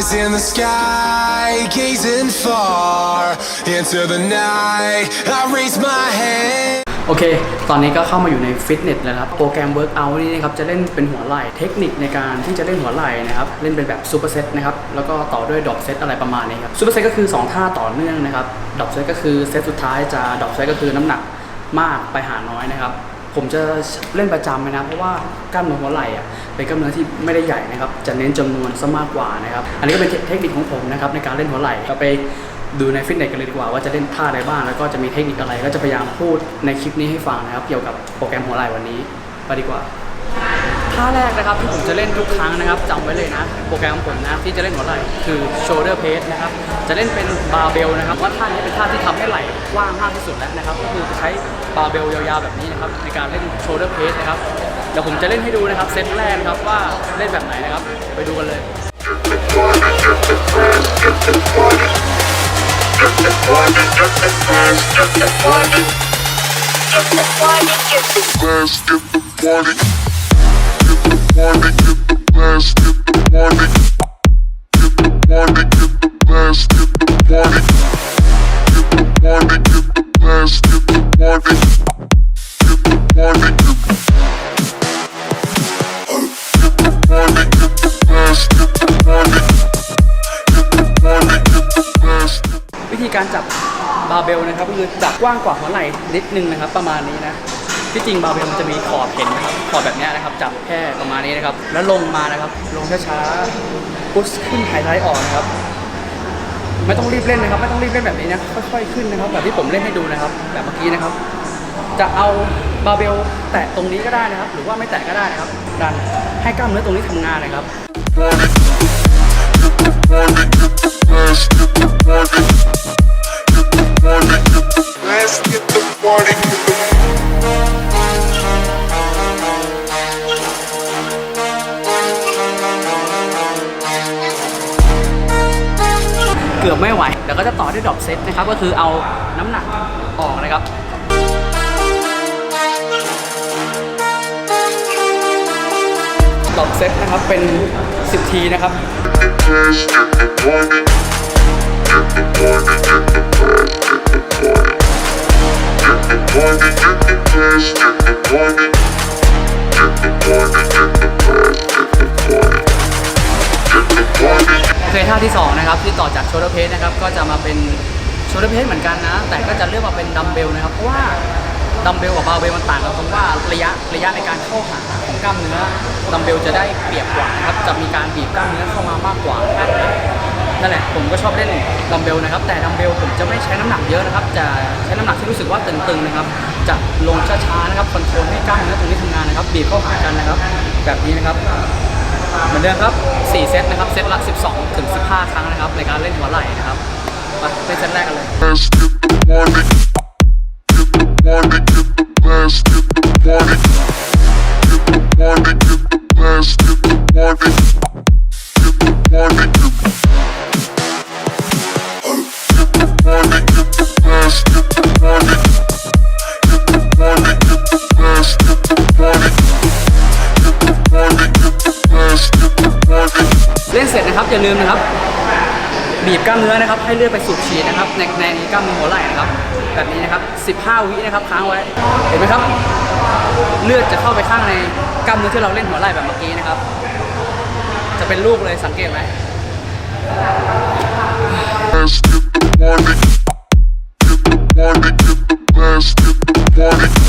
Eyes in the sky, gazing far into the night. I raise my hand. โอเค ตอนนี้ก็เข้ามาอยู่ในฟิตเนสแล้วครับ โปรแกรม Workout นี่นะครับ จะเล่นเป็นหัวไหล่ เทคนิคในการที่จะเล่นหัวไหล่นะครับ เล่นเป็นแบบซูเปอร์เซตนะครับ แล้วก็ต่อด้วยดรอปเซตอะไรประมาณนี้ครับ ซูเปอร์เซตก็คือ 2 ท่าต่อเนื่องนะครับ ดรอปเซตก็คือเซตสุดท้ายจะดรอปเซตก็คือน้ำหนักมากไปหาน้อยนะครับ ผมจะเล่นประจำเลยนะเพราะว่ากล้ามเนื้อหัวไหล่อะเป็นกล้ามเนื้อที่ไม่ได้ใหญ่นะครับจะเน้นจำนวนซะมากกว่านะครับอันนี้ก็เป็นเทคนิคของผมนะครับในการเล่นหัวไหล่เราไปดูในฟิตเนสกันเลยดีกว่าว่าจะเล่นท่าอะไรบ้างแล้วก็จะมีเทคนิคอะไรก็จะพยายามพูดในคลิปนี้ให้ฟังนะครับ เกี่ยวกับโปรแกรมหัวไหล่วันนี้ไปดีกว่า ท่าแรกนะครับที่ผมจะเล่นทุกครั้งนะครับจำไว้เลยนะ โปรแกรมผมนะที่จะเล่นหัวไหล่คือ shoulder press นะครับจะเล่นเป็น barbell นะครับว่าท่านี้เป็นท่าที่ทำให้ไหล่กว้างมากที่สุดแล้วนะครับก็คือจะใช้ barbell ยาวๆแบบนี้นะครับในการเล่น shoulder press นะครับเดี๋ยวผมจะเล่นให้ดูนะครับเซตแรกนะครับว่าเล่นแบบไหนนะครับไปดูกันเลย get the party. Get the glass, get the party. วิธีการจับบาร์เบลนะครับก็คือจับกว้างกว่าหัวไหล่นิดนึงนะครับ ประมาณนี้นะ ที่จริงบาเบลมันจะมีขอบเห็นนะครับขอบแบบนี้นะครับจับแค่ประมาณนี้นะครับ แล้วลงมานะครับ ลงช้าๆพุชขึ้นไฮไลท์ออกนะครับ ไม่ต้องรีบเล่นนะครับ ไม่ต้องรีบเล่นแบบนี้นะค่อยๆขึ้นนะครับ แบบที่ผมเล่นให้ดูนะครับ แบบเมื่อกี้นะครับ จะเอาบาเบลแตะตรงนี้ก็ได้นะครับ หรือว่าไม่แตะก็ได้นะครับดันให้กล้ามเนื้อตรงนี้ทำงานนะครับ Let's get the party, ไม่ไหวเดี๋ยวก็จะต่อด้วยดรอปเซตนะครับก็คือเอาน้ำหนักออกนะครับ ดรอปเซตนะครับเป็น 10 ทีนะครับ โอเคท่าที่2นะครับที่ต่อจากโชเดอร์เพสนะครับก็จะมาเป็นโชเดอร์เพสเหมือนกันนะ แต่ก็จะเลือกมาเป็นดัมเบลนะครับ เพราะว่าดัมเบลกับบาร์เบลมันต่างกันตรงว่าระยะระยะในการเข้าหาของกล้ามเนื้อดัมเบลจะได้เปรียบกว่านะครับจะมีการบีบกล้ามเนื้อเข้ามามากกว่านั่นแหละผมก็ชอบเล่นดัมเบลนะครับ แต่ดัมเบลผมจะไม่ใช้น้ำหนักเยอะนะครับ จะใช้น้ำหนักที่รู้สึกว่าตึงๆนะครับ จะลงช้าๆนะครับคอนโทรลให้กล้ามเนื้อตรงนี้ทำงานนะครับ บีบเข้าหากันนะครับ แบบนี้นะครับ เหมือนเดิมครับ 4 เซตนะครับ เซตละ 12 ถึง 15 ครั้งนะครับ ในการเล่นหัวไหล่นะครับไปเล่นเซตแรกกันเลย อนะครับให้เลือดไปสูบฉีดนะครับในในกล้ามเนื้อหัวไหล่นะครับ แบบนี้นะครับ 15 วินะครับค้างไว้ เห็นไหมครับ เลือดจะเข้าไปข้างในกล้ามเนื้อที่เราเล่นหัวไหล่แบบเมื่อกี้นะครับ จะเป็นลูกเลยสังเกตไหม Let's get the party. Get the party, get the blast, get the party.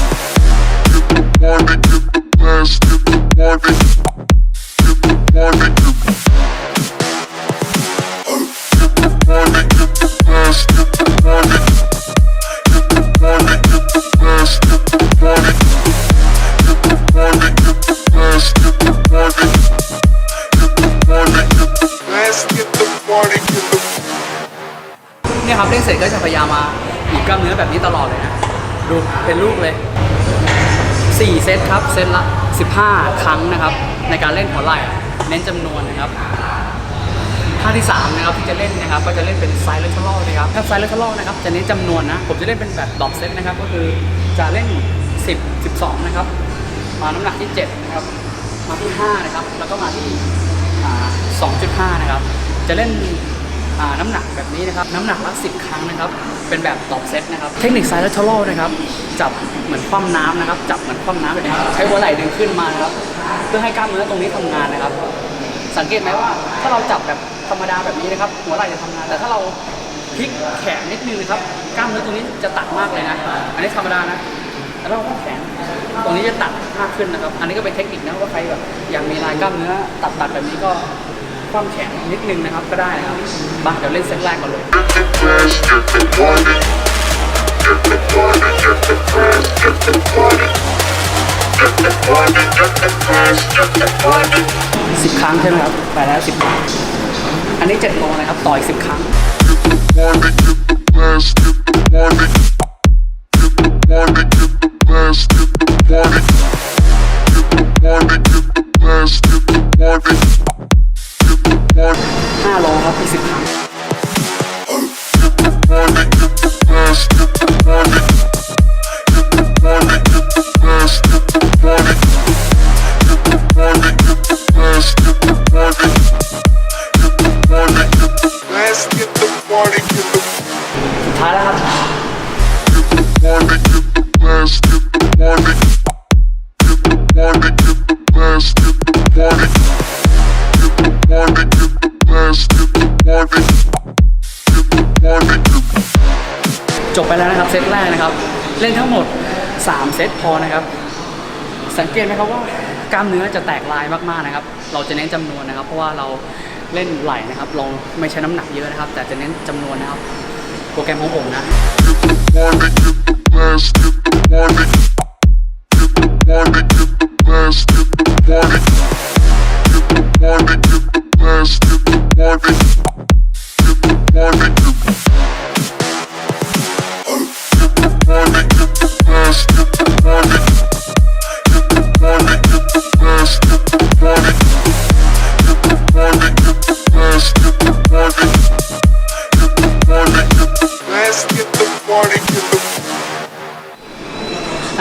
เนี่ยครับเล่นเสร็จก็จะพยายามมาบีบกล้ามเนื้อแบบนี้ตลอดเลยนะ ดูเป็นลูกเลย 4 เซตครับ เซตละ 15 ครั้งนะครับ ในการเล่นหัวไหล่เน้นจำนวนนะครับท่าที่3นะครับที่จะเล่นนะครับก็จะเล่นเป็นไซเลนทอลนะครับถ้าไซเลนทอลนะครับจะเน้นจำนวนนะผมจะเล่นเป็นแบบดอปเซตนะครับก็คือจะเล่น 10 12 นะครับ มาน้ำหนักที่7นะครับมาที่5นะครับแล้วก็มาที่อ่า2.5นะครับจะเล่น อ่าน้ำหนักแบบนี้นะครับน้ำหนักละ10ครั้งนะครับ เป็นแบบตอบเซตนะครับ เทคนิคไซเลทอลนะครับ จับเหมือนคว่ำน้ำนะครับ จับเหมือนคว่ำน้ำแบบนี้ใช้หัวไหล่ดึงขึ้นมานะครับ เพื่อให้กล้ามเนื้อตรงนี้ทำงานนะครับ สังเกตไหมว่าถ้าเราจับแบบธรรมดาแบบนี้นะครับ หัวไหล่จะทำงาน แต่ถ้าเราพลิกแขนนิดนึงนะครับ กล้ามเนื้อตรงนี้จะตัดมากเลยนะ อันนี้ธรรมดานะแล้วเราก็แขนตรงนี้จะตัดมากขึ้นนะครับ อันนี้ก็เป็นเทคนิคนะว่าใครแบบอยากมีลายกล้ามเนื้อตัดตัดๆแบบนี้ก็ คว่ำแขนนิดนึงนะครับก็ได้นะครับมาเดี๋ยวเล่นเซตแรกก่อนเลย สิบครั้งใช่ไหมครับ ไปแล้วสิบครั้ง อันนี้เจ็ดโมงนะครับ ต่ออีกสิบครั้งห้า Let's get the party, get the สุดท้ายแล้วครับ party, let's get the party, get the party, let's get the party, get the party, let's get the party, get the party. จบไปแล้วนะครับเซตแรกนะครับ เล่นทั้งหมด 3 เซตพอนะครับ สังเกตไหมครับว่ากล้ามเนื้อจะแตกลายมากๆนะครับ เราจะเน้นจำนวนนะครับ เพราะว่าเรา เล่นไหลนะครับ ลองไม่ใช้น้ำหนักเยอะนะครับ แต่จะเน้นจำนวนนะครับ โปรแกรมของผมนะ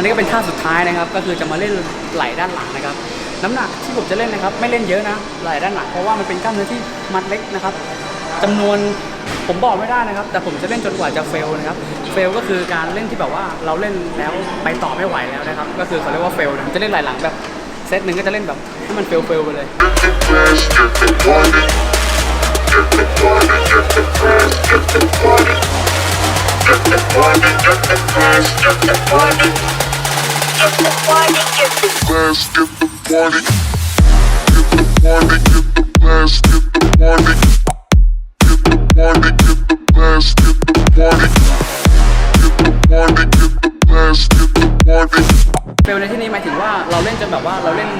นนี้ก็เป็นท่าสุดท้ายนะครับ ก็คือจะมาเล่นไหล่ด้านหลังนะครับ น้ำหนักที่ผมจะเล่นนะครับ ไม่เล่นเยอะนะไหล่ด้านหลังเพราะว่ามันเป็นกล้ามเนื้อที่มัดเล็กนะครับจำนวนผมบอกไม่ได้นะครับ แต่ผมจะเล่นจนกว่าจะเฟลนะครับ เฟลก็คือการเล่นที่แบบว่าเราเล่นแล้วไปต่อไม่ไหวแล้วนะครับ ก็คือเขาเรียกว่าเฟลผมจะเล่นไหล่หลังแบบเซตหนึ่งก็จะเล่นแบบให้มันเฟลเฟลไปเลย get the party. Get the party, get the party. Get the นที่นี้หมายถึงว่าเราเล่นจนแบบว่าเราเล่น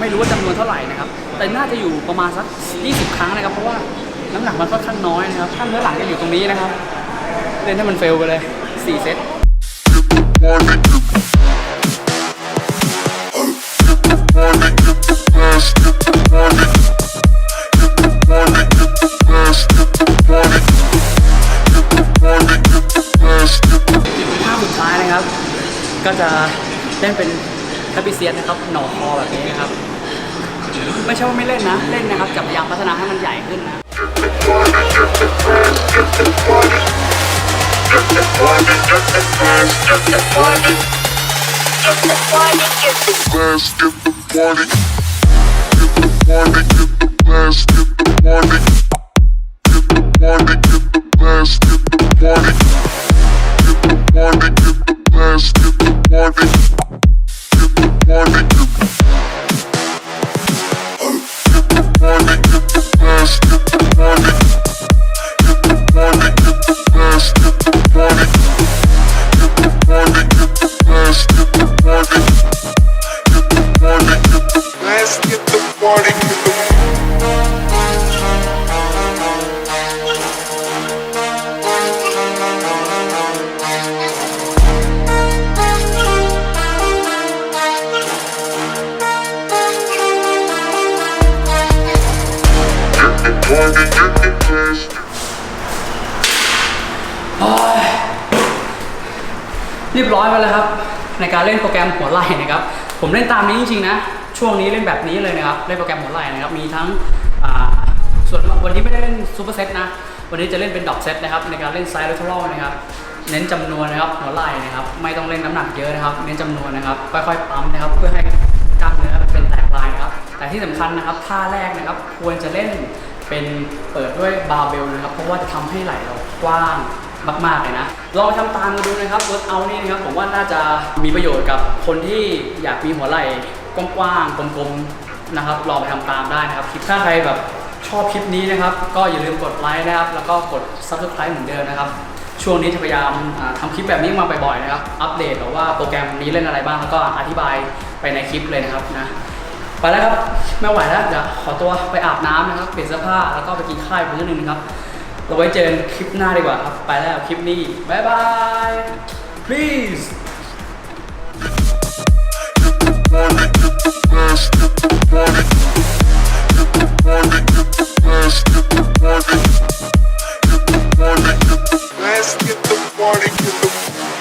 ไม่รู้จำนวนเท่าไหร่นะครับ แต่น่าจะอยู่ประมาณสัก 20 ครั้งนะครับ เพราะว่าน้ำหนักมันค่อนข้างน้อยนะครับข้างเนื้อหลังจะอยู่ตรงนี้นะครับ เล่นให้มันเฟลไปเลย 4 เซต จะเล่นเป็นคาปิเซียนนะครับหนอคอแบบนี้นะครับ ไม่ใช่ว่าไม่เล่นนะ เล่นนะครับจะพยายามพัฒนาให้มันใหญ่ขึ้นนะ get the party. เรียบร้อยไปแล้วครับ ในการเล่นโปรแกรมหัวไหล่นะครับ ผมเล่นตามนี้จริงๆนะ ช่วงนี้เล่นแบบนี้เลยนะครับ เล่นโปรแกรมหัวไหล่นะครับ มีทั้งอ่าส่วนวันนี้ไม่ได้เล่นซูเปอร์เซตนะ วันนี้จะเล่นเป็นดอปเซตนะครับ ในการเล่นไซด์เลทรอลนะครับ เน้นจำนวนนะครับหัวไหล่นะครับ ไม่ต้องเล่นน้ำหนักเยอะนะครับ เน้นจำนวนนะครับ ค่อยๆปั๊มนะครับ เพื่อให้กล้ามเนื้อเป็นแตกลายนะครับ แต่ที่สำคัญนะครับท่าแรกนะครับ ควรจะเล่น เป็นเปิดด้วยบาร์เบลนะครับ เพราะว่าจะทำให้ไหล่เรากว้างมากๆเลยนะ ลองไปทำตามกันดูนะครับเวิร์กเอานี่นะครับ ผมว่าน่าจะมีประโยชน์กับคนที่อยากมีหัวไหล่กว้างๆกลมๆนะครับ ลองไปทำตามได้นะครับ คลิปถ้าใครแบบชอบคลิปนี้นะครับ ก็อย่าลืมกดไลค์นะครับ แล้วก็กด subscribe เหมือนเดิมนะครับ ช่วงนี้จะพยายามอ่าทำคลิปแบบนี้มาบ่อยๆนะครับ อัปเดตหรือว่าโปรแกรมนี้เล่นอะไรบ้าง แล้วก็อธิบายไปในคลิปเลยนะครับนะ ไปแล้วครับ ไม่ไหวแล้วเดี๋ยวขอตัวไปอาบน้ำนะครับ เปลี่ยนเสื้อผ้าแล้วก็ไปกินข้าวอีกมื้อนึงครับ เราไว้เจอกันคลิปหน้าดีกว่าครับ ไปแล้วคลิปนี้บ๊ายบาย please Let's get the party, get the